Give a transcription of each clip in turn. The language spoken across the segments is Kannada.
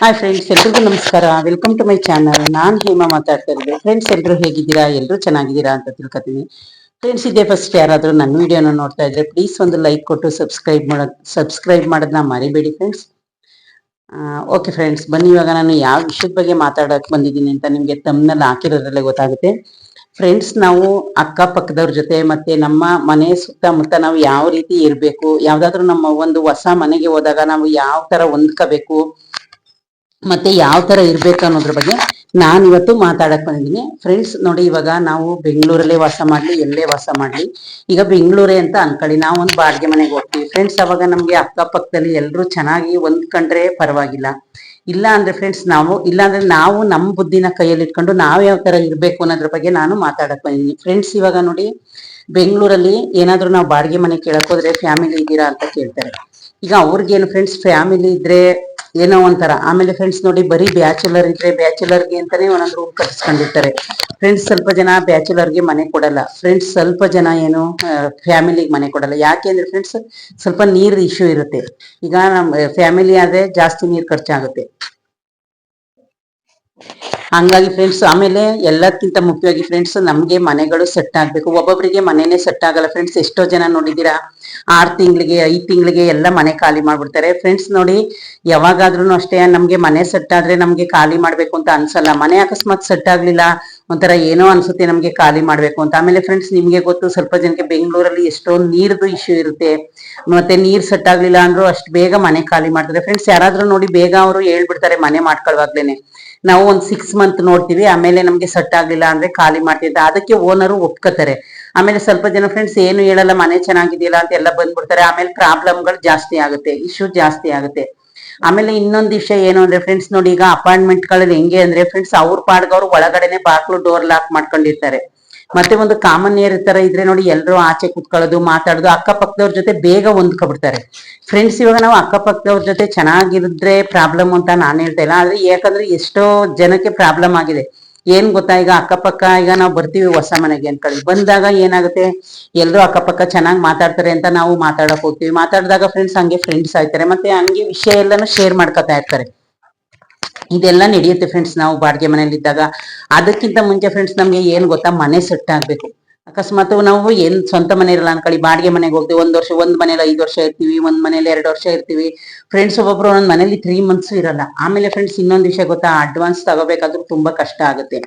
ಹಾಯ್ ಫ್ರೆಂಡ್ಸ್ ಎಲ್ರಿಗೂ ನಮಸ್ಕಾರ. ವೆಲ್ಕಮ್ ಟು ಮೈ ಚಾನಲ್ ನಾನ್ ಹೇಮಾ ಮಾತಾಡ್ತಾ ಇರೋದು. ಫ್ರೆಂಡ್ಸ್ ಎಲ್ಲರೂ ಹೇಗಿದ್ದೀರಾ? ಎಲ್ಲರೂ ಚೆನ್ನಾಗಿದ್ದೀರಾ ಅಂತ ತಿಳ್ಕೊತೀನಿ. ಫ್ರೆಂಡ್ಸ್ ಇದೇ ಫಸ್ಟ್ ಯಾರಾದರೂ ನನ್ನ ವಿಡಿಯೋನ ನೋಡ್ತಾ ಇದ್ರೆ ಪ್ಲೀಸ್ ಒಂದು ಲೈಕ್ ಕೊಟ್ಟು ಸಬ್ಸ್ಕ್ರೈಬ್ ಮಾಡೋದ್ ಸಬ್ಸ್ಕ್ರೈಬ್ ಮಾಡೋದನ್ನ ಮರಿಬೇಡಿ ಫ್ರೆಂಡ್ಸ್ ಓಕೆ ಫ್ರೆಂಡ್ಸ್ ಬನ್ನಿ, ಇವಾಗ ನಾನು ಯಾವ ವಿಷಯದ ಬಗ್ಗೆ ಮಾತಾಡೋಕೆ ಬಂದಿದ್ದೀನಿ ಅಂತ ನಿಮಗೆ ತಮ್ಮನಲ್ಲಿ ಹಾಕಿರೋದ್ರಲ್ಲೇ ಗೊತ್ತಾಗುತ್ತೆ. ಫ್ರೆಂಡ್ಸ್ ನಾವು ಅಕ್ಕಪಕ್ಕದವ್ರ ಜೊತೆ ಮತ್ತೆ ನಮ್ಮ ಮನೆ ಸುತ್ತಮುತ್ತ ನಾವು ಯಾವ ರೀತಿ ಇರಬೇಕು, ಯಾವ್ದಾದ್ರು ನಮ್ಮ ಒಂದು ಹೊಸ ಮನೆಗೆ ಹೋದಾಗ ನಾವು ಯಾವ ತರ ಹೊಂದ್ಕೋಬೇಕು ಮತ್ತೆ ಯಾವ ತರ ಇರ್ಬೇಕು ಅನ್ನೋದ್ರ ಬಗ್ಗೆ ನಾನು ಇವತ್ತು ಮಾತಾಡಕ್ ಬಂದಿದ್ದೀನಿ. ಫ್ರೆಂಡ್ಸ್ ನೋಡಿ ಇವಾಗ ನಾವು ಬೆಂಗಳೂರಲ್ಲೇ ವಾಸ ಮಾಡ್ಲಿ, ಎಲ್ಲೇ ವಾಸ ಮಾಡ್ಲಿ. ಈಗ ಬೆಂಗಳೂರೇ ಅಂತ ಅನ್ಕೊಳ್ಳಿ ನಾವು ಒಂದು ಬಾಡಿಗೆ ಮನೆಗೆ ಹೋಗ್ತೀವಿ. ಫ್ರೆಂಡ್ಸ್ ಅವಾಗ ನಮ್ಗೆ ಅಕ್ಕಪಕ್ಕದಲ್ಲಿ ಎಲ್ಲರೂ ಚೆನ್ನಾಗಿ ಹೊಂದ್ಕೊಂಡ್ರೆ ಪರವಾಗಿಲ್ಲ. ಇಲ್ಲ ಅಂದ್ರೆ ಫ್ರೆಂಡ್ಸ್ ನಾವು, ಇಲ್ಲ ಅಂದ್ರೆ ನಾವು ನಮ್ಮ ಬುದ್ಧಿನ ಕೈಯಲ್ಲಿ ಇಟ್ಕೊಂಡು ನಾವ್ ಯಾವ ತರ ಇರ್ಬೇಕು ಅನ್ನೋದ್ರ ಬಗ್ಗೆ ನಾನು ಮಾತಾಡಕ್ ಬಂದಿದ್ದೀನಿ. ಫ್ರೆಂಡ್ಸ್ ಇವಾಗ ನೋಡಿ, ಬೆಂಗಳೂರಲ್ಲಿ ಏನಾದ್ರು ನಾವು ಬಾಡಿಗೆ ಮನೆ ಕೇಳಕ್ ಹೋದ್ರೆ ಫ್ಯಾಮಿಲಿ ಇದ್ದೀರಾ ಅಂತ ಕೇಳ್ತಾರೆ. ಈಗ ಅವ್ರಿಗೇನು ಫ್ರೆಂಡ್ಸ್ ಫ್ಯಾಮಿಲಿ ಇದ್ರೆ ಏನೋ ಒಂಥರ. ಆಮೇಲೆ ಫ್ರೆಂಡ್ಸ್ ನೋಡಿ ಬರೀ ಬ್ಯಾಚುಲರ್ ಇದ್ರೆ ಬ್ಯಾಚುಲರ್ಗೆ ಅಂತಾನೆ ಒಂದೊಂದು ರೂಮ್ ಕಟ್ಸ್ಕೊಂಡಿರ್ತಾರೆ. ಫ್ರೆಂಡ್ಸ್ ಸ್ವಲ್ಪ ಜನ ಬ್ಯಾಚುಲರ್ಗೆ ಮನೆ ಕೊಡಲ್ಲ. ಫ್ರೆಂಡ್ಸ್ ಸ್ವಲ್ಪ ಜನ ಏನು ಫ್ಯಾಮಿಲಿಗೆ ಮನೆ ಕೊಡಲ್ಲ. ಯಾಕೆ ಅಂದ್ರೆ ಫ್ರೆಂಡ್ಸ್ ಸ್ವಲ್ಪ ನೀರ್ ಇಶ್ಯೂ ಇರುತ್ತೆ. ಈಗ ನಮ್ಮ ಫ್ಯಾಮಿಲಿ ಆದ್ರೆ ಜಾಸ್ತಿ ನೀರ್ ಖರ್ಚಾಗುತ್ತೆ. ಹಂಗಾಗಿ ಫ್ರೆಂಡ್ಸ್ ಆಮೇಲೆ ಎಲ್ಲದಕ್ಕಿಂತ ಮುಖ್ಯವಾಗಿ ಫ್ರೆಂಡ್ಸ್ ನಮ್ಗೆ ಮನೆಗಳು ಸೆಟ್ ಆಗ್ಬೇಕು. ಒಬ್ಬೊಬ್ಬರಿಗೆ ಮನೆನೇ ಸೆಟ್ ಆಗಲ್ಲ. ಫ್ರೆಂಡ್ಸ್ ಎಷ್ಟೋ ಜನ ನೋಡಿದೀರಾ ಆರ್ ತಿಂಗಳಿಗೆ, ಐದ್ ತಿಂಗಳಿಗೆ ಎಲ್ಲ ಮನೆ ಖಾಲಿ ಮಾಡ್ಬಿಡ್ತಾರೆ. ಫ್ರೆಂಡ್ಸ್ ನೋಡಿ ಯಾವಾಗಾದ್ರೂ ಅಷ್ಟೇ, ನಮ್ಗೆ ಮನೆ ಸೆಟ್ ಆದ್ರೆ ನಮ್ಗೆ ಖಾಲಿ ಮಾಡ್ಬೇಕು ಅಂತ ಅನ್ಸಲ್ಲ. ಮನೆ ಅಕಸ್ಮಾತ್ ಸೆಟ್ ಆಗ್ಲಿಲ್ಲ ಒಂಥರ ಏನೋ ಅನ್ಸುತ್ತೆ ನಮ್ಗೆ ಖಾಲಿ ಮಾಡ್ಬೇಕು ಅಂತ. ಆಮೇಲೆ ಫ್ರೆಂಡ್ಸ್ ನಿಮ್ಗೆ ಗೊತ್ತು ಸ್ವಲ್ಪ ಜನಕ್ಕೆ ಬೆಂಗಳೂರಲ್ಲಿ ಎಷ್ಟೊಂದು ನೀರ್ದು ಇಶ್ಯೂ ಇರುತ್ತೆ. ಮತ್ತೆ ನೀರ್ ಸೆಟ್ ಆಗ್ಲಿಲ್ಲ ಅಂದ್ರೂ ಅಷ್ಟು ಬೇಗ ಮನೆ ಖಾಲಿ ಮಾಡ್ತಾರೆ. ಫ್ರೆಂಡ್ಸ್ ಯಾರಾದ್ರೂ ನೋಡಿ ಬೇಗ ಅವರು ಹೇಳ್ಬಿಡ್ತಾರೆ ಮನೆ ಮಾಡ್ಕೊಳ್ವಾಗ್ಲೇನೆ. ನಾವು ಒಂದ್ ಸಿಕ್ಸ್ ಮಂತ್ ನೋಡ್ತೀವಿ, ಆಮೇಲೆ ನಮ್ಗೆ ಸೆಟ್ ಆಗ್ಲಿಲ್ಲ ಅಂದ್ರೆ ಖಾಲಿ ಮಾಡ್ತಿದ್ದ ಅದಕ್ಕೆ ಓನರು ಒಪ್ಕೋತಾರೆ. ಆಮೇಲೆ ಸ್ವಲ್ಪ ಜನ ಫ್ರೆಂಡ್ಸ್ ಏನು ಹೇಳಲ್ಲ, ಮನೆ ಚೆನ್ನಾಗಿದೆಯಲ್ಲ ಅಂತ ಎಲ್ಲ ಬಂದ್ಬಿಡ್ತಾರೆ. ಆಮೇಲೆ ಪ್ರಾಬ್ಲಮ್ಗಳು ಜಾಸ್ತಿ ಆಗುತ್ತೆ ಇಶ್ಯೂ ಜಾಸ್ತಿ ಆಗುತ್ತೆ. ಆಮೇಲೆ ಇನ್ನೊಂದ್ ವಿಷಯ ಏನು ಅಂದ್ರೆ ಫ್ರೆಂಡ್ಸ್ ನೋಡಿ ಈಗ ಅಪಾರ್ಟ್ಮೆಂಟ್ಗಳಲ್ಲಿ ಹೆಂಗೆ ಅಂದ್ರೆ ಫ್ರೆಂಡ್ಸ್ ಅವ್ರ ಪಾಡ್ಗವ್ರು ಒಳಗಡೆನೆ ಬಾಕ್ಲು ಡೋರ್ ಲಾಕ್ ಮಾಡ್ಕೊಂಡಿರ್ತಾರೆ. ಮತ್ತೆ ಒಂದು ಕಾಮನ್ ಏರ್ ತರ ಇದ್ರೆ ನೋಡಿ ಎಲ್ರು ಆಚೆ ಕುತ್ಕೊಳ್ಳೋದು, ಮಾತಾಡೋದು, ಅಕ್ಕಪಕ್ಕದವ್ರ ಜೊತೆ ಬೇಗ ಹೊಂದ್ಕೊಬಿಡ್ತಾರೆ. ಫ್ರೆಂಡ್ಸ್ ಇವಾಗ ನಾವು ಅಕ್ಕಪಕ್ಕದವ್ರ ಜೊತೆ ಚೆನ್ನಾಗಿರಿದ್ರೆ ಪ್ರಾಬ್ಲಮ್ ಅಂತ ನಾನು ಹೇಳ್ತಾ ಇಲ್ಲ, ಆದ್ರೆ ಯಾಕಂದ್ರೆ ಎಷ್ಟೋ ಜನಕ್ಕೆ ಪ್ರಾಬ್ಲಮ್ ಆಗಿದೆ. ಏನ್ ಗೊತ್ತಾ? ಈಗ ಅಕ್ಕಪಕ್ಕ, ಈಗ ನಾವು ಬರ್ತೀವಿ ಹೊಸ ಮನೆಗೆ ಅನ್ಕೊಳ್ಳಿ ಬಂದಾಗ ಏನಾಗುತ್ತೆ? ಎಲ್ರು ಅಕ್ಕಪಕ್ಕ ಚೆನ್ನಾಗಿ ಮಾತಾಡ್ತಾರೆ ಅಂತ ನಾವು ಮಾತಾಡಕ್ ಹೋಗ್ತೀವಿ. ಮಾತಾಡಿದಾಗ ಫ್ರೆಂಡ್ಸ್ ಹಂಗೆ ಫ್ರೆಂಡ್ಸ್ ಆಯ್ತಾರೆ. ಮತ್ತೆ ಹಂಗೆ ವಿಷಯ ಎಲ್ಲಾನು ಶೇರ್ ಮಾಡ್ಕೊತಾ ಇರ್ತಾರೆ. ಇದೆಲ್ಲ ನಡೆಯುತ್ತೆ ಫ್ರೆಂಡ್ಸ್ ನಾವು ಬಾಡಿಗೆ ಮನೇಲಿ ಇದ್ದಾಗ ಅದಕ್ಕಿಂತ ಮುಂಚೆ ಫ್ರೆಂಡ್ಸ್ ನಮ್ಗೆ ಏನ್ ಗೊತ್ತಾ? ಮನೆ ಸೆಟ್ ಆಗ್ಬೇಕು. ಅಕಸ್ಮಾತ್ ನಾವು ಏನ್ ಸ್ವಂತ ಮನೆ ಇರಲ್ಲ ಅನ್ಕೊಳ್ಳಿ, ಬಾಡಿಗೆ ಮನೆಗೆ ಹೋಗ್ತೀವಿ, ಒಂದ್ ವರ್ಷ, ಒಂದ್ ಮನೇಲಿ ಐದ್ ವರ್ಷ ಇರ್ತೀವಿ, ಒಂದ್ ಮನೇಲಿ ಎರಡ್ ವರ್ಷ ಇರ್ತೀವಿ. ಫ್ರೆಂಡ್ಸ್ ಒಬ್ಬೊಬ್ರು ಒಂದ್ ಮನೇಲಿ ತ್ರೀ ಮಂತ್ಸ್ ಇರಲ್ಲ. ಆಮೇಲೆ ಫ್ರೆಂಡ್ಸ್ ಇನ್ನೊಂದ್ ವಿಷಯ ಗೊತ್ತಾ? ಅಡ್ವಾನ್ಸ್ ತಗೋಬೇಕಾದ್ರೂ ತುಂಬಾ ಕಷ್ಟ ಆಗುತ್ತೆ.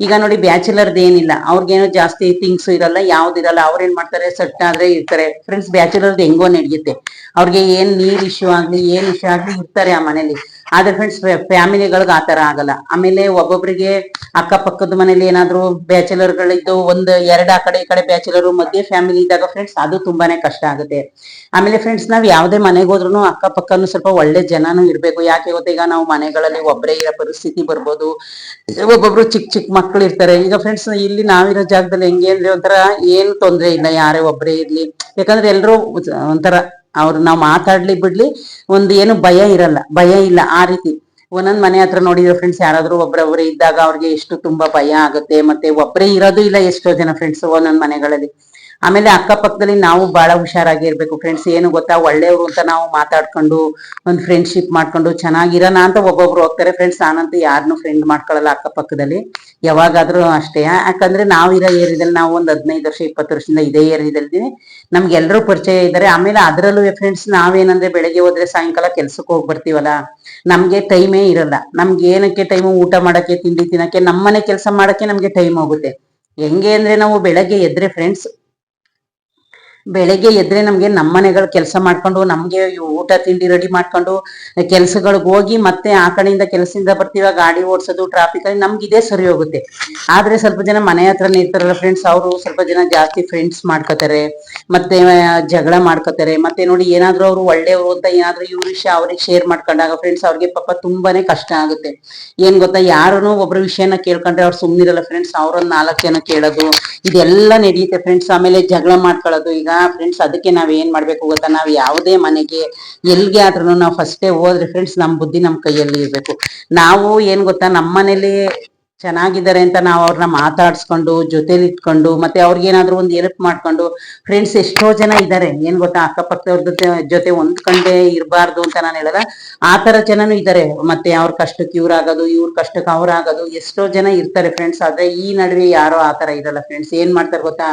ಈಗ ನೋಡಿ, ಬ್ಯಾಚುಲರ್ದು ಏನಿಲ್ಲ. ಅವ್ರಿಗೇನು ಜಾಸ್ತಿ ಥಿಂಗ್ಸ್ ಇರಲ್ಲ ಯಾವ್ದಿರಲ್ಲ ಅವ್ರ ಏನ್ ಮಾಡ್ತಾರೆ? ಸೆಟ್ ಆದ್ರೆ ಇರ್ತಾರೆ. ಫ್ರೆಂಡ್ಸ್ ಬ್ಯಾಚುಲರ್ ಹೆಂಗೋ ನಡೆಯುತ್ತೆ. ಅವ್ರಿಗೆ ಏನ್ ನೀರ್ ಇಶ್ಯೂ ಆಗ್ಲಿ, ಏನ್ ಇಶ್ಯೂ ಆಗ್ಲಿ ಇರ್ತಾರೆ ಆ ಮನೇಲಿ. ಆದ್ರೆ ಫ್ರೆಂಡ್ಸ್ ಫ್ಯಾಮಿಲಿಗಳಿಗೆ ಆತರ ಆಗಲ್ಲ. ಆಮೇಲೆ ಒಬ್ಬೊಬ್ರಿಗೆ ಅಕ್ಕಪಕ್ಕದ ಮನೇಲಿ ಏನಾದ್ರು ಬ್ಯಾಚುಲರ್ ಗಳಿದ್ದು ಒಂದ್ ಎರಡ್ ಆ ಕಡೆ ಈ ಕಡೆ ಬ್ಯಾಚುಲರ್ ಮಧ್ಯೆ ಫ್ಯಾಮಿಲಿ ಇದ್ದಾಗ ಫ್ರೆಂಡ್ಸ್ ಅದು ತುಂಬಾನೇ ಕಷ್ಟ ಆಗುತ್ತೆ. ಆಮೇಲೆ ಫ್ರೆಂಡ್ಸ್ ನಾವ್ ಯಾವ್ದೇ ಮನೆಗೆ ಹೋದ್ರು ಅಕ್ಕಪಕ್ಕನು ಸ್ವಲ್ಪ ಒಳ್ಳೆ ಜನನು ಇರ್ಬೇಕು. ಯಾಕೆ ಗೊತ್ತಾ? ಈಗ ನಾವು ಮನೆಗಳಲ್ಲಿ ಒಬ್ಬರೇ ಇರೋ ಪರಿಸ್ಥಿತಿ ಬರ್ಬೋದು. ಒಬ್ಬೊಬ್ರು ಚಿಕ್ಕ ಚಿಕ್ಕ ಮಕ್ಕಳು ಇರ್ತಾರೆ. ಈಗ ಫ್ರೆಂಡ್ಸ್ ಇಲ್ಲಿ ನಾವಿರೋ ಜಾಗದಲ್ಲಿ ಹೆಂಗೆ ಅಂದ್ರೆ ಒಂಥರ ಏನ್ ತೊಂದ್ರೆ ಇಲ್ಲ. ಯಾರೇ ಒಬ್ಬರೇ ಇರ್ಲಿ. ಯಾಕಂದ್ರೆ ಎಲ್ರು ಒಂಥರ ಅವ್ರು ನಾವು ಮಾತಾಡ್ಲಿ ಬಿಡ್ಲಿ, ಒಂದು ಏನು ಭಯ ಇರಲ್ಲ, ಭಯ ಇಲ್ಲ ಆ ರೀತಿ. ಒಂದೊಂದ್ ಮನೆ ಹತ್ರ ನೋಡಿದ್ರೆ ಫ್ರೆಂಡ್ಸ್ ಯಾರಾದ್ರೂ ಒಬ್ರೊಬ್ರೆ ಇದ್ದಾಗ ಅವ್ರಿಗೆ ಎಷ್ಟು ತುಂಬಾ ಭಯ ಆಗುತ್ತೆ, ಮತ್ತೆ ಒಬ್ರೇ ಇರೋದು ಇಲ್ಲ ಎಷ್ಟೋ ಜನ ಫ್ರೆಂಡ್ಸ್ ಒಂದೊಂದ್ ಮನೆಗಳಲ್ಲಿ. ಆಮೇಲೆ ಅಕ್ಕಪಕ್ಕದಲ್ಲಿ ನಾವು ಬಹಳ ಹುಷಾರಾಗಿ ಇರ್ಬೇಕು ಫ್ರೆಂಡ್ಸ್ ಏನು ಗೊತ್ತಾ? ಒಳ್ಳೆಯವರು ಅಂತ ನಾವು ಮಾತಾಡ್ಕೊಂಡು, ಒಂದು ಫ್ರೆಂಡ್ಶಿಪ್ ಮಾಡ್ಕೊಂಡು ಚೆನ್ನಾಗಿರೋಣ ಅಂತ ಒಬ್ಬೊಬ್ರು ಹೋಗ್ತಾರೆ. ಫ್ರೆಂಡ್ಸ್ ನಾನಂತೂ ಯಾರನ್ನೂ ಫ್ರೆಂಡ್ ಮಾಡ್ಕೊಳ್ಳಲ್ಲ ಅಕ್ಕಪಕ್ಕದಲ್ಲಿ. ಯಾವಾಗಾದ್ರೂ ಅಷ್ಟೇ. ಯಾಕಂದ್ರೆ ನಾವು ಇರೋ ಏರಿಯಾದಲ್ಲಿ ನಾವು ಒಂದು ಹದಿನೈದು ವರ್ಷ, ಇಪ್ಪತ್ತು ವರ್ಷದಿಂದ ಇದೇ ಏರಿಯಾದಲ್ಲಿ ನಮ್ಗೆ ಎಲ್ರೂ ಪರಿಚಯ ಇದ್ದಾರೆ. ಆಮೇಲೆ ಅದರಲ್ಲೂ ಫ್ರೆಂಡ್ಸ್ ನಾವೇನಂದ್ರೆ ಬೆಳಗ್ಗೆ ಹೋದ್ರೆ ಸಾಯಂಕಾಲ ಕೆಲ್ಸಕ್ಕೆ ಹೋಗಿ ನಮ್ಗೆ ಟೈಮೇ ಇರಲ್ಲ. ನಮ್ಗೆ ಏನಕ್ಕೆ ಟೈಮು ಊಟ ಮಾಡಕ್ಕೆ, ತಿಂಡಿ ತಿನ್ನಕ್ಕೆ, ನಮ್ಮನೆ ಕೆಲಸ ಮಾಡಕ್ಕೆ ನಮ್ಗೆ ಟೈಮ್ ಹೋಗುತ್ತೆ. ಹೆಂಗೆ ಅಂದ್ರೆ ನಾವು ಬೆಳಗ್ಗೆ ಎದ್ರೆ ಫ್ರೆಂಡ್ಸ್ ಬೆಳಗ್ಗೆ ಎದ್ರೆ ನಮ್ಗೆ ನಮ್ಮನೆಗಳ ಕೆಲಸ ಮಾಡ್ಕೊಂಡು, ನಮ್ಗೆ ಊಟ ತಿಂಡಿ ರೆಡಿ ಮಾಡ್ಕೊಂಡು, ಕೆಲ್ಸಗಳಿಗೆ ಹೋಗಿ ಮತ್ತೆ ಆ ಕಡೆಯಿಂದ ಕೆಲಸದಿಂದ ಬರ್ತೀವ, ಗಾಡಿ ಓಡಿಸೋದು ಟ್ರಾಫಿಕ್ ಅಲ್ಲಿ ನಮ್ಗೆ ಇದೇ ಸರಿ ಹೋಗುತ್ತೆ. ಆದ್ರೆ ಸ್ವಲ್ಪ ಜನ ಮನೆ ಹತ್ರನೇ ಇರ್ತಾರಲ್ಲ ಫ್ರೆಂಡ್ಸ್ ಅವರು ಸ್ವಲ್ಪ ಜನ ಜಾಸ್ತಿ ಫ್ರೆಂಡ್ಸ್ ಮಾಡ್ಕೋತಾರೆ, ಮತ್ತೆ ಜಗಳ ಮಾಡ್ಕೋತಾರೆ, ಮತ್ತೆ ನೋಡಿ ಏನಾದ್ರೂ ಅವ್ರು ಒಳ್ಳೆಯವರು ಅಂತ ಏನಾದ್ರೂ ಇವ್ರ ವಿಷಯ ಅವ್ರಿಗೆ ಶೇರ್ ಮಾಡ್ಕೊಂಡಾಗ ಫ್ರೆಂಡ್ಸ್ ಅವ್ರಿಗೆ ಪಾಪ ತುಂಬಾನೇ ಕಷ್ಟ ಆಗುತ್ತೆ. ಏನ್ ಗೊತ್ತಾ, ಯಾರನ್ನು ಒಬ್ರ ವಿಷಯನ ಕೇಳ್ಕೊಂಡ್ರೆ ಅವ್ರು ಸುಮ್ಮನಿರಲ್ಲ ಫ್ರೆಂಡ್ಸ್ ಅವ್ರನ್ನ ನಾಲ್ಕು ಜನ ಕೇಳೋದು, ಇದೆಲ್ಲ ನಡೆಯುತ್ತೆ ಫ್ರೆಂಡ್ಸ್ ಆಮೇಲೆ ಜಗಳ ಮಾಡ್ಕೊಳ್ಳೋದು ಈಗ. ಫ್ರೆಂಡ್ಸ್ ಅದಕ್ಕೆ ನಾವ್ ಏನ್ ಮಾಡ್ಬೇಕು ಗೊತ್ತಾ? ನಾವ್ ಯಾವುದೇ ಮನೆಗೆ ಎಲ್ಗೆ ಆದ್ರೂ ನಾವು ಫಸ್ಟೇ ಹೋದ್ರೆ ಫ್ರೆಂಡ್ಸ್ ನಮ್ ಬುದ್ಧಿ ನಮ್ ಕೈಯಲ್ಲಿ ಇರ್ಬೇಕು. ನಾವು ಏನ್ ಗೊತ್ತಾ? ನಮ್ಮ ಮನೇಲಿ ಚೆನ್ನಾಗಿದ್ದಾರೆ ಅಂತ ನಾವು ಅವ್ರನ್ನ ಮಾತಾಡ್ಸ್ಕೊಂಡು ಜೊತೆಲಿ ಇಟ್ಕೊಂಡು ಮತ್ತೆ ಅವ್ರಿಗೇನಾದ್ರೂ ಒಂದು ಹೆಲ್ಪ್ ಮಾಡ್ಕೊಂಡು ಫ್ರೆಂಡ್ಸ್ ಎಷ್ಟೋ ಜನ ಇದ್ದಾರೆ. ಏನ್ ಗೊತ್ತಾ? ಅಕ್ಕಪಕ್ಕದವ್ರ ಜೊತೆ ಜೊತೆ ಹೊಂದ್ಕೊಂಡೇ ಇರಬಾರ್ದು ಅಂತ ನಾನು ಹೇಳಲ್ಲ. ಆ ತರ ಜನನು ಇದ್ದಾರೆ. ಮತ್ತೆ ಅವ್ರ ಕಷ್ಟಕ್ಕೆ ಇವ್ರ ಆಗೋದು, ಇವ್ರ ಕಷ್ಟಕ್ಕೆ ಅವ್ರ ಆಗೋದು, ಎಷ್ಟೋ ಜನ ಇರ್ತಾರೆ ಫ್ರೆಂಡ್ಸ್ ಆದ್ರೆ ಈ ನಡುವೆ ಯಾರೋ ಆ ತರ ಇರಲ್ಲ ಫ್ರೆಂಡ್ಸ್ ಏನ್ ಮಾಡ್ತಾರೆ ಗೊತ್ತಾ?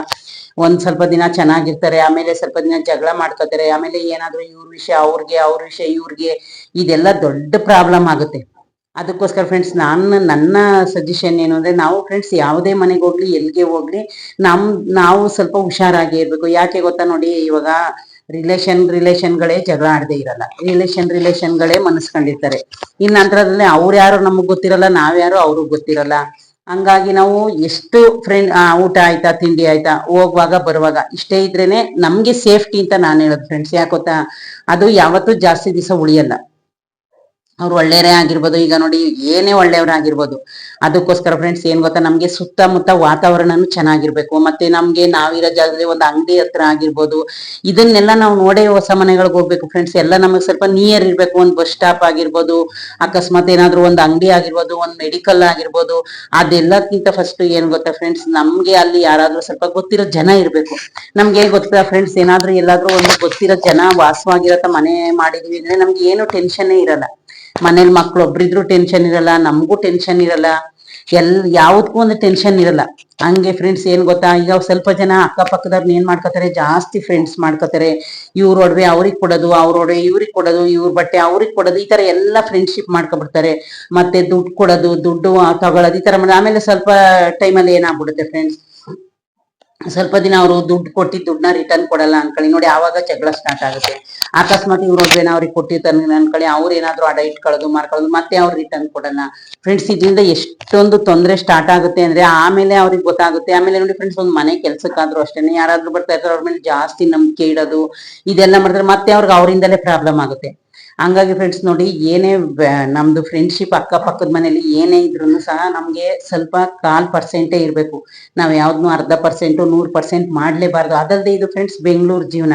ಒಂದ್ ಸ್ವಲ್ಪ ದಿನ ಚೆನ್ನಾಗಿರ್ತಾರೆ, ಆಮೇಲೆ ಸ್ವಲ್ಪ ದಿನ ಜಗಳ ಮಾಡ್ಕೋತಾರೆ, ಆಮೇಲೆ ಏನಾದ್ರು ಇವ್ರ ವಿಷಯ ಅವ್ರಿಗೆ, ಅವ್ರ ವಿಷಯ ಇವ್ರಿಗೆ, ಇದೆಲ್ಲ ದೊಡ್ಡ ಪ್ರಾಬ್ಲಮ್ ಆಗುತ್ತೆ. ಅದಕ್ಕೋಸ್ಕರ ಫ್ರೆಂಡ್ಸ್ ನಾನು ನನ್ನ ಸಜೆಷನ್ ಏನು ಅಂದರೆ ನಾವು ಫ್ರೆಂಡ್ಸ್ ಯಾವುದೇ ಮನೆಗೆ ಹೋಗ್ಲಿ, ಎಲ್ಲಿಗೆ ಹೋಗ್ಲಿ, ನಮ್, ನಾವು ಸ್ವಲ್ಪ ಹುಷಾರಾಗಿ ಇರಬೇಕು. ಯಾಕೆ ಗೊತ್ತಾ ನೋಡಿ, ಇವಾಗ ರಿಲೇಷನ್ ರಿಲೇಷನ್ಗಳೇ ಜಗಳ ಆಡದೆ ಇರಲ್ಲ. ರಿಲೇಷನ್ ರಿಲೇಷನ್ಗಳೇ ಮನಸ್ಕೊಂಡಿರ್ತಾರೆ. ಇನ್ನು ನಂತರದಲ್ಲಿ ಅವ್ರು ಯಾರು ನಮಗೆ ಗೊತ್ತಿರಲ್ಲ ನಾವ್ಯಾರು ಅವ್ರಿಗೆ ಗೊತ್ತಿರಲ್ಲ. ಹಂಗಾಗಿ ನಾವು ಎಷ್ಟು ಫ್ರೆಂಡ್ ಊಟ ಆಯ್ತಾ, ತಿಂಡಿ ಆಯ್ತಾ, ಹೋಗುವಾಗ, ಬರುವಾಗ, ಇಷ್ಟೇ ಇದ್ರೇನೆ ನಮ್ಗೆ ಸೇಫ್ಟಿ ಅಂತ ನಾನು ಹೇಳೋದು ಫ್ರೆಂಡ್ಸ್ ಯಾಕೆ ಗೊತ್ತಾ? ಅದು ಯಾವತ್ತೂ ಜಾಸ್ತಿ ದಿವಸ ಉಳಿಯಲ್ಲ. ಅವ್ರು ಒಳ್ಳೆಯವರೇ ಆಗಿರ್ಬೋದು. ಈಗ ನೋಡಿ, ಏನೇ ಒಳ್ಳೆಯವರಾಗಿರ್ಬೋದು ಅದಕ್ಕೋಸ್ಕರ ಫ್ರೆಂಡ್ಸ್ ಏನ್ ಗೊತ್ತಾ? ನಮ್ಗೆ ಸುತ್ತಮುತ್ತ ವಾತಾವರಣನು ಚೆನ್ನಾಗಿರ್ಬೇಕು. ಮತ್ತೆ ನಮ್ಗೆ ನಾವಿರೋ ಜಾಗದಲ್ಲಿ ಒಂದು ಅಂಗಡಿ ಹತ್ರ ಆಗಿರ್ಬೋದು. ಇದನ್ನೆಲ್ಲ ನಾವು ನೋಡೇ ಹೊಸ ಮನೆಗಳಿಗೆ ಹೋಗ್ಬೇಕು ಫ್ರೆಂಡ್ಸ್ ಎಲ್ಲ ನಮಗೆ ಸ್ವಲ್ಪ ನಿಯರ್ ಇರ್ಬೇಕು. ಒಂದು ಬಸ್ ಸ್ಟಾಪ್ ಆಗಿರ್ಬೋದು, ಅಕಸ್ಮಾತ್ ಏನಾದ್ರು ಒಂದು ಅಂಗಡಿ ಆಗಿರ್ಬೋದು, ಒಂದು ಮೆಡಿಕಲ್ ಆಗಿರ್ಬೋದು. ಅದೆಲ್ಲಕ್ಕಿಂತ ಫಸ್ಟ್ ಏನ್ ಗೊತ್ತಾ ಫ್ರೆಂಡ್ಸ್ ನಮ್ಗೆ ಅಲ್ಲಿ ಯಾರಾದ್ರೂ ಸ್ವಲ್ಪ ಗೊತ್ತಿರೋ ಜನ ಇರ್ಬೇಕು. ನಮ್ಗೆ ಗೊತ್ತಾ ಫ್ರೆಂಡ್ಸ್ ಏನಾದ್ರೂ ಎಲ್ಲಾದ್ರೂ ಒಂದು ಗೊತ್ತಿರೋ ಜನ ವಾಸವಾಗಿರತ್ತ ಮನೆ ಮಾಡಿದ್ವಿ ಅಂದ್ರೆ ನಮ್ಗೆ ಏನು ಟೆನ್ಷನ್ನೇ ಇರಲ್ಲ. ಮನೇಲಿ ಮಕ್ಳು ಒಬ್ರಿದ್ರು ಟೆನ್ಷನ್ ಇರಲ್ಲ, ನಮಗೂ ಟೆನ್ಷನ್ ಇರಲ್ಲ. ಎಲ್ ಯಾವ್ದಕ್ಕೂ ಒಂದು ಟೆನ್ಷನ್ ಇರಲ್ಲ. ಹಂಗೆ ಫ್ರೆಂಡ್ಸ್ ಏನ್ ಗೊತ್ತಾ, ಈಗ ಸ್ವಲ್ಪ ಜನ ಅಕ್ಕಪಕ್ಕದವ್ರನ್ನ ಏನ್ ಮಾಡ್ಕೋತಾರೆ, ಜಾಸ್ತಿ ಫ್ರೆಂಡ್ಸ್ ಮಾಡ್ಕೋತಾರೆ. ಇವ್ರ ಒಡವೆ ಅವ್ರಿಗೆ ಕೊಡೋದು, ಅವ್ರ ಒಡವೆ ಇವ್ರಿಗೆ ಕೊಡೋದು, ಇವ್ರ ಬಟ್ಟೆ ಅವ್ರಿಗೆ ಕೊಡೋದು, ಈ ತರ ಎಲ್ಲ ಫ್ರೆಂಡ್ಶಿಪ್ ಮಾಡ್ಕೊಬಿಡ್ತಾರೆ. ಮತ್ತೆ ದುಡ್ಡು ಕೊಡೋದು, ದುಡ್ಡು ತಗೊಳ್ಳೋದು ಈ ತರ ಆಮೇಲೆ ಸ್ವಲ್ಪ ಟೈಮಲ್ಲಿ ಏನಾಗ್ಬಿಡುತ್ತೆ ಫ್ರೆಂಡ್ಸ್ ಸ್ವಲ್ಪ ದಿನ ಅವರು ದುಡ್ಡು ಕೊಟ್ಟಿ ದುಡ್ಡನ್ನ ರಿಟರ್ನ್ ಕೊಡಲ್ಲ ಅನ್ಕೊಳ್ಳಿ. ನೋಡಿ ಆವಾಗ ಜಗಳ ಸ್ಟಾರ್ಟ್ ಆಗುತ್ತೆ. ಅಕಸ್ಮಾತ್ ಇವ್ರು ಏನೋ ಅವ್ರಿಗೆ ಕೊಟ್ಟಿರ್ತಾರೆ ಅನ್ಕೊಳ್ಳಿ, ಅವ್ರು ಏನಾದ್ರು ಅಡ ಇಟ್ಕೊಳ್ಳೋದು ಮಾರ್ಕೊಳ್ಳೋದು ಮತ್ತೆ ಅವ್ರು ರಿಟರ್ನ್ ಕೊಡಲ್ಲ. ಫ್ರೆಂಡ್ಸ್ ಇದರಿಂದ ಎಷ್ಟೊಂದು ತೊಂದರೆ ಸ್ಟಾರ್ಟ್ ಆಗುತ್ತೆ ಅಂದ್ರೆ ಆಮೇಲೆ ಅವ್ರಿಗೆ ಗೊತ್ತಾಗುತ್ತೆ. ಆಮೇಲೆ ನೋಡಿ ಫ್ರೆಂಡ್ಸ್ ಒಂದು ಮನೆ ಕೆಲ್ಸಕ್ಕಾದ್ರೂ ಅಷ್ಟೇ ಯಾರಾದ್ರೂ ಬರ್ತಾ ಇರ್ತಾರೆ, ಅವ್ರ ಮೇಲೆ ಜಾಸ್ತಿ ನಂಬಿಕೆ ಇಡೋದು, ಇದೆಲ್ಲ ಮಾಡಿದ್ರೆ ಮತ್ತೆ ಅವ್ರಿಗೆ ಅವರಿಂದಲೇ ಪ್ರಾಬ್ಲಮ್ ಆಗುತ್ತೆ. ಹಂಗಾಗಿ ಫ್ರೆಂಡ್ಸ್ ನೋಡಿ ಏನೇ ನಮ್ದು ಫ್ರೆಂಡ್ಶಿಪ್ ಅಕ್ಕಪಕ್ಕದ ಮನೇಲಿ ಏನೇ ಇದ್ರು ಸಹ ನಮ್ಗೆ ಸ್ವಲ್ಪ ಕಾಲ್ ಪರ್ಸೆಂಟೇ ಇರಬೇಕು. ನಾವ್ ಯಾವ್ದನ್ನು ಅರ್ಧ ಪರ್ಸೆಂಟ್ ನೂರ್ ಪರ್ಸೆಂಟ್ ಮಾಡ್ಲೇಬಾರ್ದು. ಅದಲ್ದೆ ಇದು ಫ್ರೆಂಡ್ಸ್ ಬೆಂಗಳೂರು ಜೀವನ.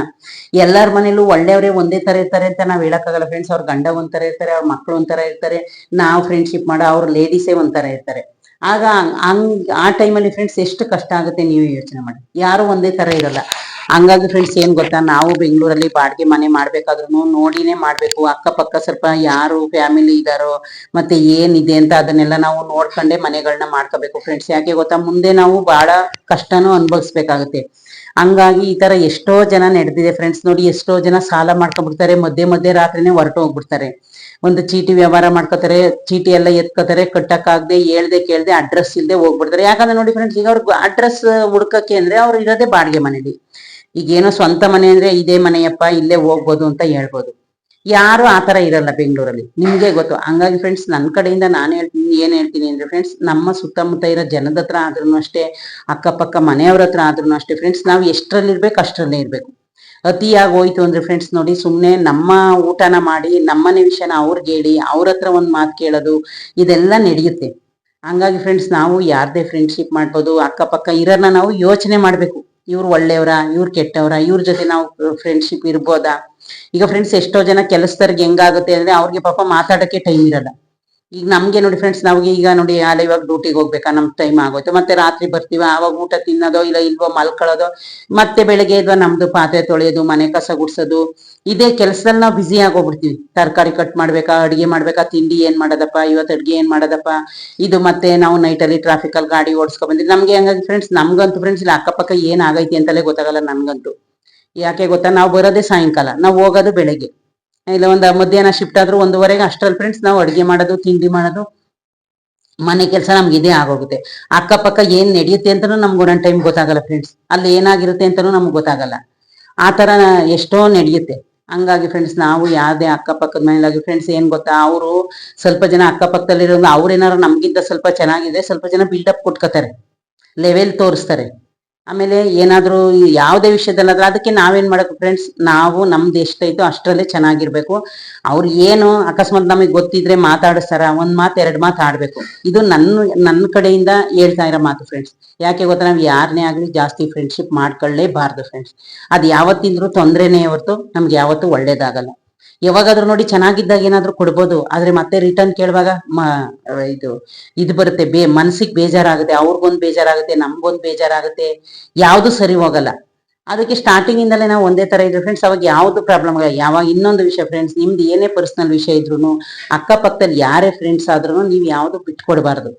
ಎಲ್ಲಾರ ಮನೇಲೂ ಒಳ್ಳೆಯವರೇ ಒಂದೇ ತರ ಇರ್ತಾರೆ ಅಂತ ನಾವ್ ಹೇಳಕ್ಕಾಗಲ್ಲ. ಫ್ರೆಂಡ್ಸ್ ಅವ್ರ ಗಂಡ ಒಂಥರ ಇರ್ತಾರೆ, ಅವ್ರ ಮಕ್ಳು ಒಂಥರ ಇರ್ತಾರೆ. ನಾವು ಫ್ರೆಂಡ್ಶಿಪ್ ಮಾಡೋ, ಅವ್ರ ಲೇಡೀಸೇ ಒಂಥರ ಇರ್ತಾರೆ. ಆಗ ಹಂಗ್, ಆ ಟೈಮಲ್ಲಿ ಫ್ರೆಂಡ್ಸ್ ಎಷ್ಟು ಕಷ್ಟ ಆಗುತ್ತೆ ನೀವು ಯೋಚನೆ ಮಾಡಿ. ಯಾರು ಒಂದೇ ತರ ಇರಲ್ಲ. ಹಂಗಾಗಿ ಫ್ರೆಂಡ್ಸ್ ಏನ್ ಗೊತ್ತಾ? ನಾವು ಬೆಂಗಳೂರಲ್ಲಿ ಬಾಡಿಗೆ ಮನೆ ಮಾಡ್ಬೇಕಾದ್ರೂ ನೋಡಿನೇ ಮಾಡ್ಬೇಕು. ಅಕ್ಕಪಕ್ಕ ಸ್ವಲ್ಪ ಯಾರು ಫ್ಯಾಮಿಲಿ ಇದಾರೋ ಮತ್ತೆ ಏನಿದೆ ಅಂತ ಅದನ್ನೆಲ್ಲ ನಾವು ನೋಡ್ಕೊಂಡೇ ಮನೆಗಳನ್ನ ಮಾಡ್ಕೋಬೇಕು ಫ್ರೆಂಡ್ಸ್ ಯಾಕೆ ಗೊತ್ತಾ? ಮುಂದೆ ನಾವು ಬಹಳ ಕಷ್ಟನೂ ಅನುಭವಿಸ್ಬೇಕಾಗುತ್ತೆ. ಹಂಗಾಗಿ ಈ ತರ ಎಷ್ಟೋ ಜನ ನಡೆದಿದೆ ಫ್ರೆಂಡ್ಸ್ ನೋಡಿ, ಎಷ್ಟೋ ಜನ ಸಾಲ ಮಾಡ್ಕೊಂಡ್ಬಿಡ್ತಾರೆ. ಮಧ್ಯೆ ಮಧ್ಯೆ ರಾತ್ರಿನೇ ಹೊರಟು ಹೋಗ್ಬಿಡ್ತಾರೆ. ಒಂದು ಚೀಟಿ ವ್ಯವಹಾರ ಮಾಡ್ಕೋತಾರೆ, ಚೀಟಿ ಎಲ್ಲ ಎತ್ಕೋತಾರೆ, ಕಟ್ಟಕ್ಕಾಗದೆ, ಹೇಳ್ದೆ ಕೇಳ್ದೆ ಅಡ್ರೆಸ್ ಇಲ್ಲದೆ ಹೋಗ್ಬಿಡ್ತಾರೆ. ಯಾಕಂದ್ರೆ ನೋಡಿ ಫ್ರೆಂಡ್ಸ್ ಈಗ ಅವ್ರಿಗೆ ಅಡ್ರೆಸ್ ಹುಡ್ಕಕ್ಕೆ ಅಂದ್ರೆ ಅವ್ರು ಇರೋದೇ ಬಾಡಿಗೆ ಮನೇಲಿ. ಈಗ ಏನೋ ಸ್ವಂತ ಮನೆ ಅಂದ್ರೆ ಇದೇ ಮನೆಯಪ್ಪ, ಇಲ್ಲೇ ಹೋಗ್ಬೋದು ಅಂತ ಹೇಳ್ಬೋದು. ಯಾರು ಆತರ ಇರಲ್ಲ ಬೆಂಗಳೂರಲ್ಲಿ. ನಿಮ್ಗೆ ಗೊತ್ತು. ಹಂಗಾಗಿ ಫ್ರೆಂಡ್ಸ್ ನನ್ನ ಕಡೆಯಿಂದ ನಾನು ಹೇಳ್ತೀನಿ, ಏನ್ ಹೇಳ್ತೀನಿ ಅಂದ್ರೆ ಫ್ರೆಂಡ್ಸ್ ನಮ್ಮ ಸುತ್ತಮುತ್ತ ಇರೋ ಜನದ ಹತ್ರ ಆದ್ರೂ ಅಷ್ಟೇ, ಅಕ್ಕಪಕ್ಕ ಮನೆಯವ್ರ ಹತ್ರ ಆದ್ರೂ ಅಷ್ಟೇ ಫ್ರೆಂಡ್ಸ್ ನಾವು ಎಷ್ಟರಲ್ಲಿ ಇರ್ಬೇಕು ಅಷ್ಟರಲ್ಲೇ ಇರ್ಬೇಕು. ಅತಿಯಾಗಿ ಹೋಯ್ತು ಅಂದ್ರೆ ಫ್ರೆಂಡ್ಸ್ ನೋಡಿ ಸುಮ್ನೆ ನಮ್ಮ ಊಟನ ಮಾಡಿ, ನಮ್ಮನೆ ವಿಷಯನ ಅವ್ರಿಗೆ ಹೇಳಿ ಅವ್ರ ಹತ್ರ ಒಂದ್ ಮಾತು ಕೇಳೋದು, ಇದೆಲ್ಲ ನಡೆಯುತ್ತೆ. ಹಂಗಾಗಿ ಫ್ರೆಂಡ್ಸ್ ನಾವು ಯಾರ್ದೇ ಫ್ರೆಂಡ್ಶಿಪ್ ಮಾಡ್ಬೋದು, ಅಕ್ಕಪಕ್ಕ ಇರೋನ್ನ ನಾವು ಯೋಚನೆ ಮಾಡ್ಬೇಕು. ಇವ್ರು ಒಳ್ಳೆಯವರ ಇವ್ರು ಕೆಟ್ಟವರ, ಇವ್ರ ಜೊತೆ ನಾವು ಫ್ರೆಂಡ್ಶಿಪ್ ಇರ್ಬೋದಾ? ಈಗ ಫ್ರೆಂಡ್ಸ್ ಎಷ್ಟೋ ಜನ ಕೆಲಸದವ್ರಿಗೆ ಹೆಂಗಾಗುತ್ತೆ ಅಂದ್ರೆ ಅವ್ರಿಗೆ ಪಾಪ ಮಾತಾಡಕ್ಕೆ ಟೈಮ್ ಇರಲ್ಲ. ಈಗ ನಮ್ಗೆ ನೋಡಿ ಫ್ರೆಂಡ್ಸ್ ನಾವು ಈಗ ನೋಡಿ ಅಲ್ಲ ಇವಾಗ ಡ್ಯೂಟಿಗೆ ಹೋಗ್ಬೇಕಾ? ನಮ್ ಟೈಮ್ ಆಗೋಯ್ತು. ಮತ್ತೆ ರಾತ್ರಿ ಬರ್ತೀವ? ಆವಾಗ ಊಟ ತಿನ್ನೋದೋ ಇಲ್ಲ ಇಲ್ವೋ ಮಲ್ಕೊಳ್ಳೋದೋ? ಮತ್ತೆ ಬೆಳಗ್ಗೆ ಇದ್ವಾ ನಮ್ದು ಪಾತ್ರೆ ತೊಳೆಯೋದು, ಮನೆ ಕಸ ಗುಡ್ಸೋದು. ಇದೇ ಕೆಲಸದಲ್ಲಿ ನಾವು ಬ್ಯುಸಿ ಆಗೋಗ್ಬಿಡ್ತೀವಿ ತರಕಾರಿ ಕಟ್ ಮಾಡ್ಬೇಕಾ? ಅಡಿಗೆ ಮಾಡ್ಬೇಕಾ? ತಿಂಡಿ ಏನ್ ಮಾಡೋದಪ್ಪ? ಇವತ್ತು ಅಡ್ಗೆ ಏನ್ ಮಾಡೋದಪ್ಪ? ಇದು ಮತ್ತೆ ನಾವು ನೈಟ್ ಅಲ್ಲಿ ಟ್ರಾಫಿಕ್ ಅಲ್ಲಿ ಗಾಡಿ ಓಡಿಸ್ಕೊ ಬಂದಿದ್ವಿ ನಮ್ಗೆ ಹಂಗಾಗಿ ಫ್ರೆಂಡ್ಸ್ ನಮ್ಗಂತೂ ಫ್ರೆಂಡ್ಸ್ ಇಲ್ಲಿ. ಅಕ್ಕಪಕ್ಕ ಏನ್ ಆಗೈತಿ ಅಂತಲೇ ಗೊತ್ತಾಗಲ್ಲ ನನ್ಗಂತೂ. ಯಾಕೆ ಗೊತ್ತಾ? ನಾವು ಬರೋದೇ ಸಾಯಂಕಾಲ. ನಾವು ಹೋಗೋದು ಬೆಳಗ್ಗೆ. ಇಲ್ಲ, ಒಂದು ಮಧ್ಯಾಹ್ನ ಶಿಫ್ಟ್ ಆದ್ರೂ ಒಂದೂವರೆಗೆ ಅಷ್ಟ್ರಲ್ಲಿ ಫ್ರೆಂಡ್ಸ್ ನಾವು ಅಡುಗೆ ಮಾಡೋದು, ತಿಂಡಿ ಮಾಡೋದು, ಮನೆ ಕೆಲಸ ನಮ್ಗೆ ಇದೇ ಆಗೋಗುತ್ತೆ. ಅಕ್ಕಪಕ್ಕ ಏನ್ ನಡೆಯುತ್ತೆ ಅಂತಾನು ನಮ್ಗೆ ಒಂದೊಂದು ಟೈಮ್ ಗೊತ್ತಾಗಲ್ಲ ಫ್ರೆಂಡ್ಸ್ ಅಲ್ಲಿ ಏನಾಗಿರುತ್ತೆ ಅಂತಾನು ನಮ್ಗೆ ಗೊತ್ತಾಗಲ್ಲ. ಆ ತರ ಎಷ್ಟೋ ನಡೆಯುತ್ತೆ. ಹಂಗಾಗಿ ಫ್ರೆಂಡ್ಸ್ ನಾವು ಯಾವ್ದೇ ಅಕ್ಕಪಕ್ಕದ ಮನೇಲಾಗಿ ಫ್ರೆಂಡ್ಸ್ ಏನ್ ಗೊತ್ತಾ? ಅವರು ಸ್ವಲ್ಪ ಜನ ಅಕ್ಕಪಕ್ಕದಲ್ಲಿರೋ ಅವ್ರೇನಾರು ನಮ್ಗಿಂತ ಸ್ವಲ್ಪ ಚೆನ್ನಾಗಿದೆ, ಸ್ವಲ್ಪ ಜನ ಬಿಲ್ಡಪ್ ಕೊಟ್ಕೋತಾರೆ. ಲೆವೆಲ್ ತೋರಿಸ್ತಾರೆ. ಆಮೇಲೆ ಏನಾದ್ರೂ ಯಾವುದೇ ವಿಷಯದಲ್ಲಾದ್ರೆ ಅದಕ್ಕೆ ನಾವೇನ್ ಮಾಡಬೇಕು ಫ್ರೆಂಡ್ಸ್ ನಾವು ನಮ್ದು ಎಷ್ಟೈತೋ ಅಷ್ಟರಲ್ಲೇ ಚೆನ್ನಾಗಿರ್ಬೇಕು. ಅವ್ರು ಏನು ಅಕಸ್ಮಾತ್ ನಮಗೆ ಗೊತ್ತಿದ್ರೆ ಮಾತಾಡಿಸ್ತಾರ ಒಂದ್ ಮಾತು, ಎರಡ್ ಮಾತು ಆಡ್ಬೇಕು. ಇದು ನನ್ನ ನನ್ನ ಕಡೆಯಿಂದ ಹೇಳ್ತಾ ಇರೋ ಮಾತು ಫ್ರೆಂಡ್ಸ್ ಯಾಕೆ ಗೊತ್ತಾ? ನಾವು ಯಾರನ್ನೇ ಆಗ್ಲಿ ಜಾಸ್ತಿ ಫ್ರೆಂಡ್ಶಿಪ್ ಮಾಡ್ಕೊಳ್ಳೇಬಾರ್ದು ಫ್ರೆಂಡ್ಸ್ ಅದ್ ಯಾವತ್ತಿಂದ್ರೂ ತೊಂದ್ರೆನೇ ಹೊರತು ನಮ್ಗೆ ಯಾವತ್ತೂ ಒಳ್ಳೇದಾಗಲ್ಲ. ಯಾವಾಗಾದ್ರೂ ನೋಡಿ ಚೆನ್ನಾಗಿದ್ದಾಗ ಏನಾದ್ರೂ ಕೊಡ್ಬೋದು. ಆದ್ರೆ ಮತ್ತೆ ರಿಟರ್ನ್ ಕೇಳುವಾಗ ಇದು ಇದು ಬರುತ್ತೆ. ಬೇ, ಮನ್ಸಿಗೆ ಬೇಜಾರಾಗುತ್ತೆ. ಅವ್ರಿಗೊಂದು ಬೇಜಾರಾಗುತ್ತೆ, ನಮ್ಗೊಂದು ಬೇಜಾರಾಗುತ್ತೆ. ಯಾವ್ದು ಸರಿ ಹೋಗಲ್ಲ. ಅದಕ್ಕೆ ಸ್ಟಾರ್ಟಿಂಗ್ ಇಂದಲೇ ನಾವು ಒಂದೇ ತರ ಇದ್ರೆ ಫ್ರೆಂಡ್ಸ್ ಅವಾಗ ಯಾವ್ದು ಪ್ರಾಬ್ಲಮ್ ಆಗಲ್ಲ. ಯಾವಾಗ ಇನ್ನೊಂದು ವಿಷಯ ಫ್ರೆಂಡ್ಸ್ ನಿಮ್ದು ಏನೇ ಪರ್ಸನಲ್ ವಿಷಯ ಇದ್ರು ಅಕ್ಕಪಕ್ಕದಲ್ಲಿ ಯಾರೇ ಫ್ರೆಂಡ್ಸ್ ಆದ್ರೂ ನೀವು ಯಾವ್ದು ಬಿಟ್ಕೊಡ್ಬಾರ್ದು.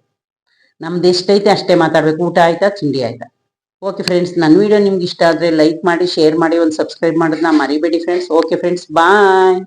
ನಮ್ದು ಎಷ್ಟೈತೆ ಅಷ್ಟೇ ಮಾತಾಡ್ಬೇಕು. ಊಟ ಆಯ್ತಾ, ತಿಂಡಿ ಆಯ್ತಾ? ಓಕೆ ಫ್ರೆಂಡ್ಸ್ ನನ್ನ ವಿಡಿಯೋ ನಿಮ್ಗೆ ಇಷ್ಟ ಆದ್ರೆ ಲೈಕ್ ಮಾಡಿ ಶೇರ್ ಮಾಡಿ, ಒಂದು ಸಬ್ಸ್ಕ್ರೈಬ್ ಮಾಡೋದನ್ನ ಮರಿಬೇಡಿ ಫ್ರೆಂಡ್ಸ್ ಓಕೆ ಫ್ರೆಂಡ್ಸ್ ಬಾಯ್